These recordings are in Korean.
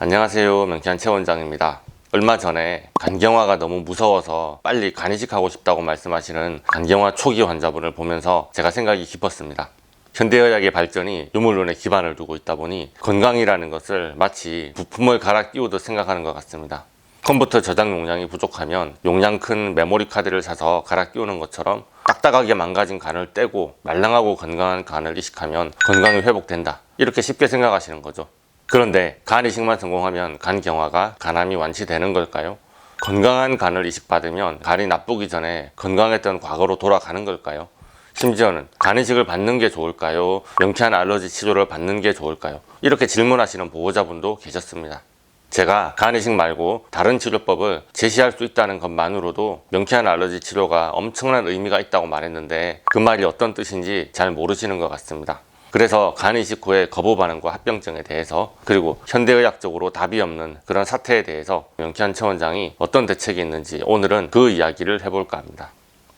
안녕하세요. 명쾌한 최 원장입니다. 얼마 전에 간경화가 너무 무서워서 빨리 간이식하고 싶다고 말씀하시는 간경화 초기 환자분을 보면서 제가 생각이 깊었습니다. 현대의학의 발전이 유물론에 기반을 두고 있다 보니 건강이라는 것을 마치 부품을 갈아 끼우듯 생각하는 것 같습니다. 컴퓨터 저장 용량이 부족하면 용량 큰 메모리 카드를 사서 갈아 끼우는 것처럼 딱딱하게 망가진 간을 떼고 말랑하고 건강한 간을 이식하면 건강이 회복된다. 이렇게 쉽게 생각하시는 거죠. 그런데 간 이식만 성공하면 간 경화가 간암이 완치되는 걸까요? 건강한 간을 이식받으면 간이 나쁘기 전에 건강했던 과거로 돌아가는 걸까요? 심지어는 간 이식을 받는 게 좋을까요? 명쾌한 알러지 치료를 받는 게 좋을까요? 이렇게 질문하시는 보호자분도 계셨습니다. 제가 간 이식 말고 다른 치료법을 제시할 수 있다는 것만으로도 명쾌한 알러지 치료가 엄청난 의미가 있다고 말했는데 그 말이 어떤 뜻인지 잘 모르시는 것 같습니다. 그래서 간 이식 후의 거부 반응과 합병증에 대해서 그리고 현대의학적으로 답이 없는 그런 사태에 대해서 명쾌한 최 원장이 어떤 대책이 있는지 오늘은 그 이야기를 해볼까 합니다.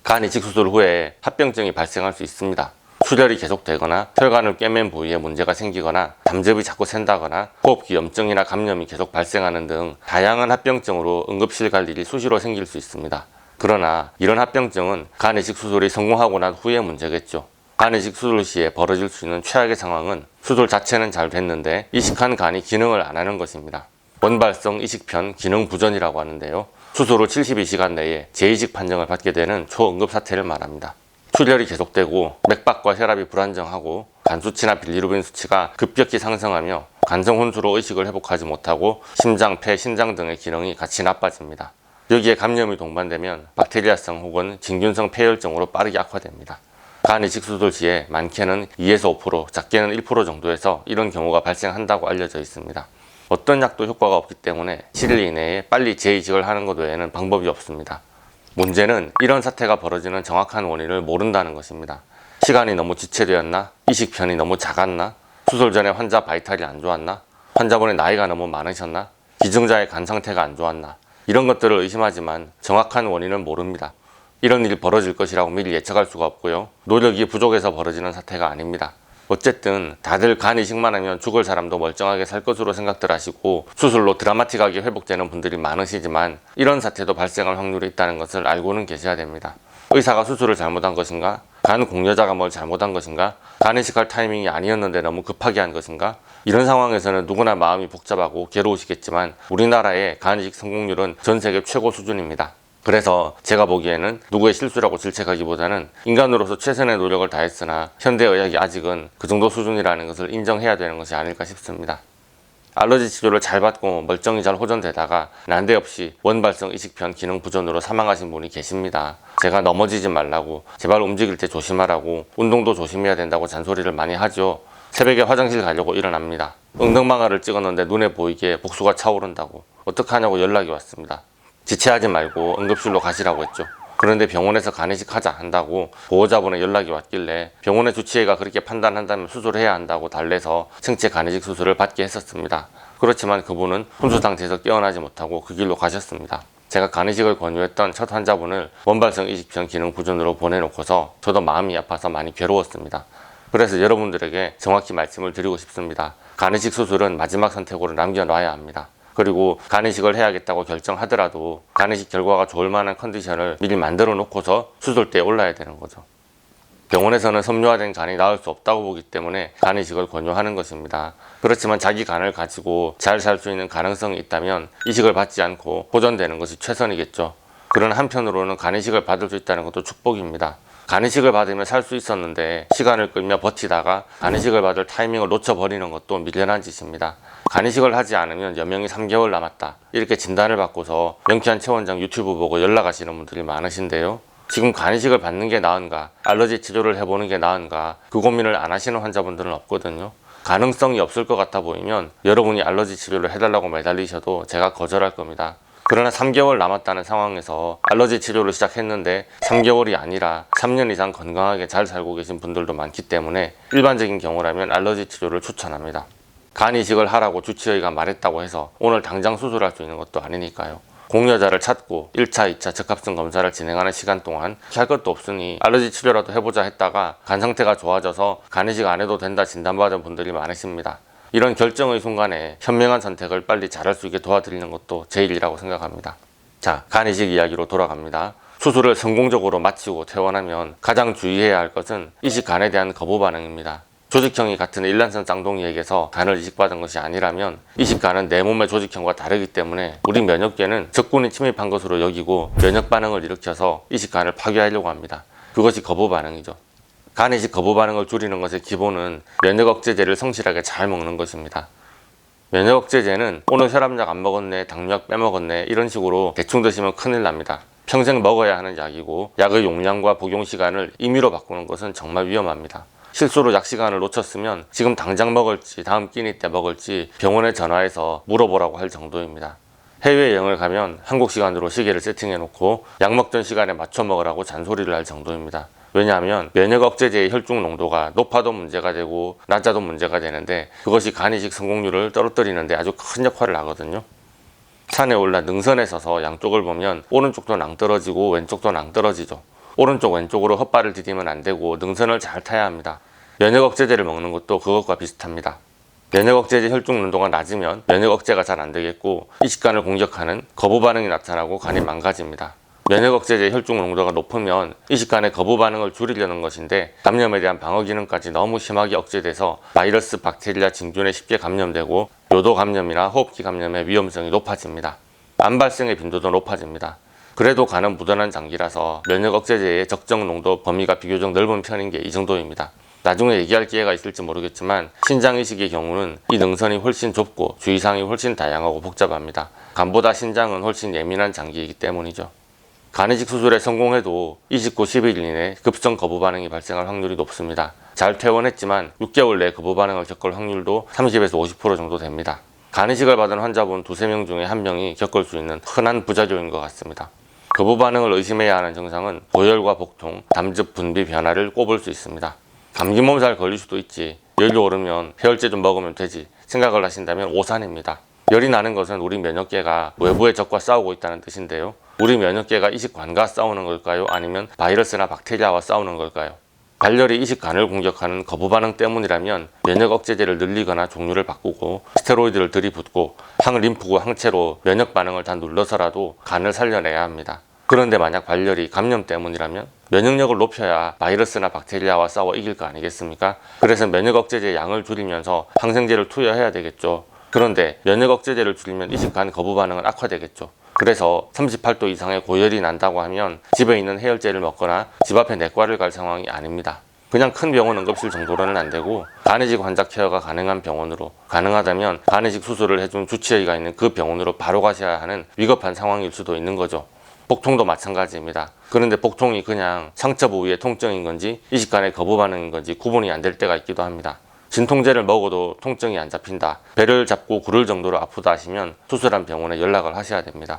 간 이식 수술 후에 합병증이 발생할 수 있습니다. 출혈이 계속되거나 혈관을 꿰맨 부위에 문제가 생기거나 담즙이 자꾸 샌다거나 호흡기 염증이나 감염이 계속 발생하는 등 다양한 합병증으로 응급실 갈 일이 수시로 생길 수 있습니다. 그러나 이런 합병증은 간 이식 수술이 성공하고 난 후의 문제겠죠. 간 이식 수술 시에 벌어질 수 있는 최악의 상황은 수술 자체는 잘 됐는데 이식한 간이 기능을 안 하는 것입니다. 원발성 이식편 기능 부전이라고 하는데요. 수술 후 72시간 내에 재이식 판정을 받게 되는 초응급 사태를 말합니다. 출혈이 계속되고 맥박과 혈압이 불안정하고 간 수치나 빌리루빈 수치가 급격히 상승하며 간성 혼수로 의식을 회복하지 못하고 심장, 폐, 신장 등의 기능이 같이 나빠집니다. 여기에 감염이 동반되면 박테리아성 혹은 진균성 폐혈증으로 빠르게 악화됩니다. 간 이식 수술 시에 많게는 2에서 5%, 작게는 1% 정도에서 이런 경우가 발생한다고 알려져 있습니다. 어떤 약도 효과가 없기 때문에 7일 이내에 빨리 재이식을 하는 것 외에는 방법이 없습니다. 문제는 이런 사태가 벌어지는 정확한 원인을 모른다는 것입니다. 시간이 너무 지체되었나? 이식편이 너무 작았나? 수술 전에 환자 바이탈이 안 좋았나? 환자분의 나이가 너무 많으셨나? 기증자의 간 상태가 안 좋았나? 이런 것들을 의심하지만 정확한 원인은 모릅니다. 이런 일이 벌어질 것이라고 미리 예측할 수가 없고요. 노력이 부족해서 벌어지는 사태가 아닙니다. 어쨌든 다들 간 이식만 하면 죽을 사람도 멀쩡하게 살 것으로 생각들 하시고 수술로 드라마틱하게 회복되는 분들이 많으시지만 이런 사태도 발생할 확률이 있다는 것을 알고는 계셔야 됩니다. 의사가 수술을 잘못한 것인가? 간 공여자가 뭘 잘못한 것인가? 간 이식할 타이밍이 아니었는데 너무 급하게 한 것인가? 이런 상황에서는 누구나 마음이 복잡하고 괴로우시겠지만 우리나라의 간 이식 성공률은 전 세계 최고 수준입니다. 그래서 제가 보기에는 누구의 실수라고 질책하기보다는 인간으로서 최선의 노력을 다했으나 현대의학이 아직은 그 정도 수준이라는 것을 인정해야 되는 것이 아닐까 싶습니다. 알러지 치료를 잘 받고 멀쩡히 잘 호전되다가 난데없이 원발성 이식편 기능 부전으로 사망하신 분이 계십니다. 제가 넘어지지 말라고 제발 움직일 때 조심하라고 운동도 조심해야 된다고 잔소리를 많이 하죠. 새벽에 화장실 가려고 일어납니다. 엉덩방아를 찍었는데 눈에 보이게 복수가 차오른다고 어떡하냐고 연락이 왔습니다. 지체하지 말고 응급실로 가시라고 했죠. 그런데 병원에서 간이식 하자 한다고 보호자분의 연락이 왔길래 병원의 주치의가 그렇게 판단한다면 수술해야 한다고 달래서 생체 간이식 수술을 받게 했었습니다. 그렇지만 그분은 혼수 상태에서 깨어나지 못하고 그 길로 가셨습니다. 제가 간이식을 권유했던 첫 환자분을 원발성 이식편 기능 부전으로 보내놓고서 저도 마음이 아파서 많이 괴로웠습니다. 그래서 여러분들에게 정확히 말씀을 드리고 싶습니다. 간이식 수술은 마지막 선택으로 남겨놔야 합니다. 그리고 간이식을 해야겠다고 결정하더라도 간이식 결과가 좋을 만한 컨디션을 미리 만들어 놓고서 수술대에 올라야 되는 거죠. 병원에서는 섬유화된 간이 나을 수 없다고 보기 때문에 간이식을 권유하는 것입니다. 그렇지만 자기 간을 가지고 잘 살 수 있는 가능성이 있다면 이식을 받지 않고 호전되는 것이 최선이겠죠. 그런 한편으로는 간이식을 받을 수 있다는 것도 축복입니다. 간이식을 받으면 살 수 있었는데 시간을 끌며 버티다가 간이식을 받을 타이밍을 놓쳐버리는 것도 미련한 짓입니다. 간이식을 하지 않으면 여명이 3개월 남았다. 이렇게 진단을 받고서 명쾌한 최원장 유튜브 보고 연락하시는 분들이 많으신데요. 지금 간이식을 받는 게 나은가, 알러지 치료를 해보는 게 나은가, 그 고민을 안 하시는 환자분들은 없거든요. 가능성이 없을 것 같아 보이면 여러분이 알러지 치료를 해달라고 매달리셔도 제가 거절할 겁니다. 그러나 3개월 남았다는 상황에서 알러지 치료를 시작했는데 3개월이 아니라 3년 이상 건강하게 잘 살고 계신 분들도 많기 때문에 일반적인 경우라면 알러지 치료를 추천합니다. 간 이식을 하라고 주치의가 말했다고 해서 오늘 당장 수술할 수 있는 것도 아니니까요. 공여자를 찾고 1차, 2차 적합성 검사를 진행하는 시간 동안 할 것도 없으니 알러지 치료라도 해보자 했다가 간 상태가 좋아져서 간 이식 안 해도 된다 진단받은 분들이 많으십니다. 이런 결정의 순간에 현명한 선택을 빨리 잘할 수 있게 도와드리는 것도 제 일이라고 생각합니다. 자, 간이식 이야기로 돌아갑니다. 수술을 성공적으로 마치고 퇴원하면 가장 주의해야 할 것은 이식 간에 대한 거부 반응입니다. 조직형이 같은 일란성 쌍둥이에게서 간을 이식받은 것이 아니라면 이식간은 내 몸의 조직형과 다르기 때문에 우리 면역계는 적군이 침입한 것으로 여기고 면역 반응을 일으켜서 이식간을 파괴하려고 합니다. 그것이 거부 반응이죠. 간 이식 거부 반응을 줄이는 것의 기본은 면역 억제제를 성실하게 잘 먹는 것입니다. 면역 억제제는 오늘 혈압약 안 먹었네, 당뇨약 빼먹었네 이런 식으로 대충 드시면 큰일 납니다. 평생 먹어야 하는 약이고 약의 용량과 복용 시간을 임의로 바꾸는 것은 정말 위험합니다. 실수로 약 시간을 놓쳤으면 지금 당장 먹을지 다음 끼니 때 먹을지 병원에 전화해서 물어보라고 할 정도입니다. 해외 여행을 가면 한국 시간으로 시계를 세팅해 놓고 약 먹던 시간에 맞춰 먹으라고 잔소리를 할 정도입니다. 왜냐하면 면역 억제제의 혈중 농도가 높아도 문제가 되고 낮아도 문제가 되는데 그것이 간 이식 성공률을 떨어뜨리는데 아주 큰 역할을 하거든요. 산에 올라 능선에 서서 양쪽을 보면 오른쪽도 낭떨어지고 왼쪽도 낭떨어지죠. 오른쪽 왼쪽으로 헛발을 디디면 안 되고 능선을 잘 타야 합니다. 면역 억제제를 먹는 것도 그것과 비슷합니다. 면역 억제제 혈중 농도가 낮으면 면역 억제가 잘 안 되겠고 이식간을 공격하는 거부 반응이 나타나고 간이 망가집니다. 면역 억제제 혈중 농도가 높으면 이식간의 거부 반응을 줄이려는 것인데 감염에 대한 방어 기능까지 너무 심하게 억제돼서 바이러스, 박테리아, 진균에 쉽게 감염되고 요도 감염이나 호흡기 감염의 위험성이 높아집니다. 암 발생의 빈도도 높아집니다. 그래도 간은 무던한 장기라서 면역 억제제의 적정 농도 범위가 비교적 넓은 편인 게 이 정도입니다. 나중에 얘기할 기회가 있을지 모르겠지만 신장 이식의 경우는 이 능선이 훨씬 좁고 주의사항이 훨씬 다양하고 복잡합니다. 간보다 신장은 훨씬 예민한 장기이기 때문이죠. 간이식 수술에 성공해도 이식 후 10일 이내 급성 거부 반응이 발생할 확률이 높습니다. 잘 퇴원했지만 6개월 내 거부 반응을 겪을 확률도 30에서 50% 정도 됩니다. 간이식을 받은 환자분 두세 명 중에 한 명이 겪을 수 있는 흔한 부작용인 것 같습니다. 거부 반응을 의심해야 하는 증상은 고열과 복통, 담즙 분비 변화를 꼽을 수 있습니다. 감기 몸살 걸릴 수도 있지. 열이 오르면 해열제 좀 먹으면 되지. 생각을 하신다면 오산입니다. 열이 나는 것은 우리 면역계가 외부의 적과 싸우고 있다는 뜻인데요. 우리 면역계가 이식관과 싸우는 걸까요? 아니면 바이러스나 박테리아와 싸우는 걸까요? 발열이 이식관을 공격하는 거부 반응 때문이라면 면역 억제제를 늘리거나 종류를 바꾸고 스테로이드를 들이붓고 항림프구 항체로 면역 반응을 다 눌러서라도 간을 살려내야 합니다. 그런데 만약 발열이 감염 때문이라면 면역력을 높여야 바이러스나 박테리아와 싸워 이길 거 아니겠습니까? 그래서 면역 억제제 양을 줄이면서 항생제를 투여해야 되겠죠. 그런데 면역 억제제를 줄이면 이식간 거부 반응은 악화되겠죠. 그래서 38도 이상의 고열이 난다고 하면 집에 있는 해열제를 먹거나 집 앞에 내과를 갈 상황이 아닙니다. 그냥 큰 병원 응급실 정도로는 안 되고 간이식 환자 케어가 가능한 병원으로 가능하다면 간이식 수술을 해준 주치의가 있는 그 병원으로 바로 가셔야 하는 위급한 상황일 수도 있는 거죠. 복통도 마찬가지입니다. 그런데 복통이 그냥 상처 부위의 통증인 건지 이식간의 거부 반응인 건지 구분이 안 될 때가 있기도 합니다. 진통제를 먹어도 통증이 안 잡힌다. 배를 잡고 구를 정도로 아프다 하시면 수술한 병원에 연락을 하셔야 됩니다.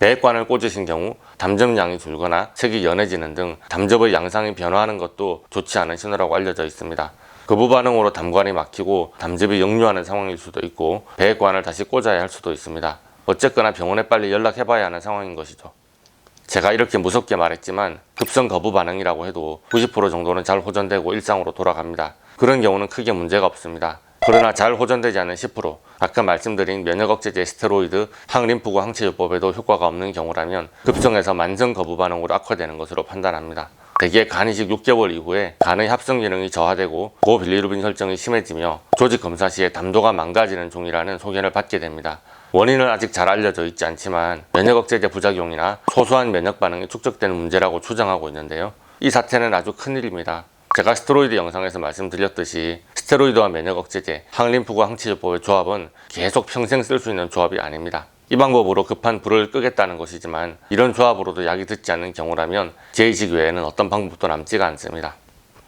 배액관을 꽂으신 경우 담즙량이 줄거나 색이 연해지는 등 담즙의 양상이 변화하는 것도 좋지 않은 신호라고 알려져 있습니다. 거부 반응으로 담관이 막히고 담즙이 역류하는 상황일 수도 있고 배액관을 다시 꽂아야 할 수도 있습니다. 어쨌거나 병원에 빨리 연락해봐야 하는 상황인 것이죠. 제가 이렇게 무섭게 말했지만 급성 거부 반응이라고 해도 90% 정도는 잘 호전되고 일상으로 돌아갑니다. 그런 경우는 크게 문제가 없습니다. 그러나 잘 호전되지 않은 10% 아까 말씀드린 면역 억제제 스테로이드 항림프구 항체 요법에도 효과가 없는 경우라면 급성에서 만성 거부 반응으로 악화되는 것으로 판단합니다. 대개 간 이식 6개월 이후에 간의 합성 기능이 저하되고 고빌리루빈 혈증이 심해지며 조직 검사 시에 담도가 망가지는 중이라는 소견을 받게 됩니다. 원인은 아직 잘 알려져 있지 않지만 면역 억제제 부작용이나 소소한 면역 반응이 축적되는 문제라고 추정하고 있는데요. 이 사태는 아주 큰일입니다. 제가 스테로이드 영상에서 말씀드렸듯이 스테로이드와 면역 억제제, 항림프구 항체조법의 조합은 계속 평생 쓸 수 있는 조합이 아닙니다. 이 방법으로 급한 불을 끄겠다는 것이지만 이런 조합으로도 약이 듣지 않는 경우라면 재이식 외에는 어떤 방법도 남지가 않습니다.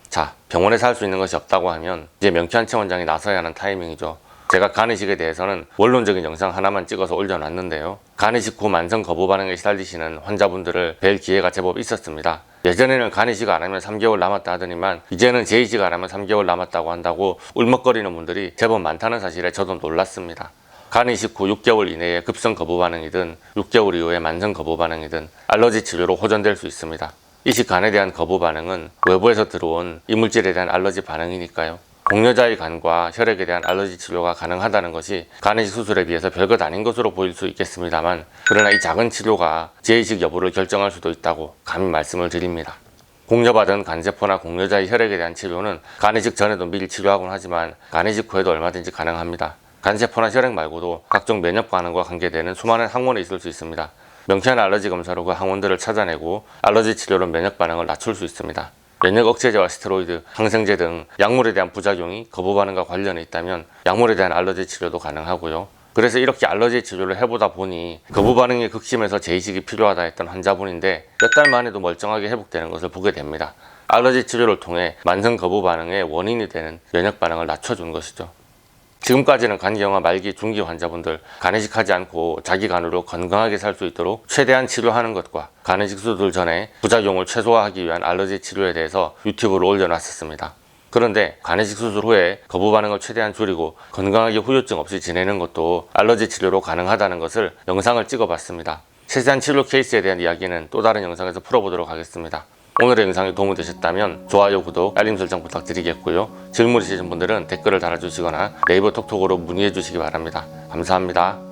자, 병원에서 할 수 있는 것이 없다고 하면 이제 명쾌한 원장이 나서야 하는 타이밍이죠. 제가 간이식에 대해서는 원론적인 영상 하나만 찍어서 올려놨는데요. 간이식 후 만성 거부 반응에 시달리시는 환자분들을 뵐 기회가 제법 있었습니다. 예전에는 간이식 안 하면 3개월 남았다 하더니만 이제는 제이식 안 하면 3개월 남았다고 한다고 울먹거리는 분들이 제법 많다는 사실에 저도 놀랐습니다. 간이식 후 6개월 이내에 급성 거부 반응이든 6개월 이후에 만성 거부 반응이든 알러지 치료로 호전될 수 있습니다. 이식 간에 대한 거부 반응은 외부에서 들어온 이물질에 대한 알러지 반응이니까요. 공여자의 간과 혈액에 대한 알러지 치료가 가능하다는 것이 간이식 수술에 비해서 별것 아닌 것으로 보일 수 있겠습니다만 그러나 이 작은 치료가 재이식 여부를 결정할 수도 있다고 감히 말씀을 드립니다. 공여받은 간세포나 공여자의 혈액에 대한 치료는 간이식 전에도 미리 치료하곤 하지만 간이식 후에도 얼마든지 가능합니다. 간세포나 혈액 말고도 각종 면역 반응과 관계되는 수많은 항원이 있을 수 있습니다. 명쾌한 알러지 검사로 그 항원들을 찾아내고 알러지 치료로 면역 반응을 낮출 수 있습니다. 면역 억제제와 스테로이드, 항생제 등 약물에 대한 부작용이 거부 반응과 관련이 있다면 약물에 대한 알러지 치료도 가능하고요. 그래서 이렇게 알러지 치료를 해보다 보니 거부 반응이 극심해서 재이식이 필요하다 했던 환자분인데 몇 달 만에도 멀쩡하게 회복되는 것을 보게 됩니다. 알러지 치료를 통해 만성 거부 반응의 원인이 되는 면역 반응을 낮춰준 것이죠. 지금까지는 간경화 말기 중기 환자분들 간이식하지 않고 자기 간으로 건강하게 살 수 있도록 최대한 치료하는 것과 간이식 수술 전에 부작용을 최소화하기 위한 알러지 치료에 대해서 유튜브로 올려놨었습니다. 그런데 간이식 수술 후에 거부 반응을 최대한 줄이고 건강하게 후유증 없이 지내는 것도 알러지 치료로 가능하다는 것을 영상을 찍어봤습니다. 세세한 치료 케이스에 대한 이야기는 또 다른 영상에서 풀어보도록 하겠습니다. 오늘의 영상이 도움이 되셨다면 좋아요, 구독, 알림 설정 부탁드리겠고요. 질문 있으신 분들은 댓글을 달아주시거나 네이버 톡톡으로 문의해 주시기 바랍니다. 감사합니다.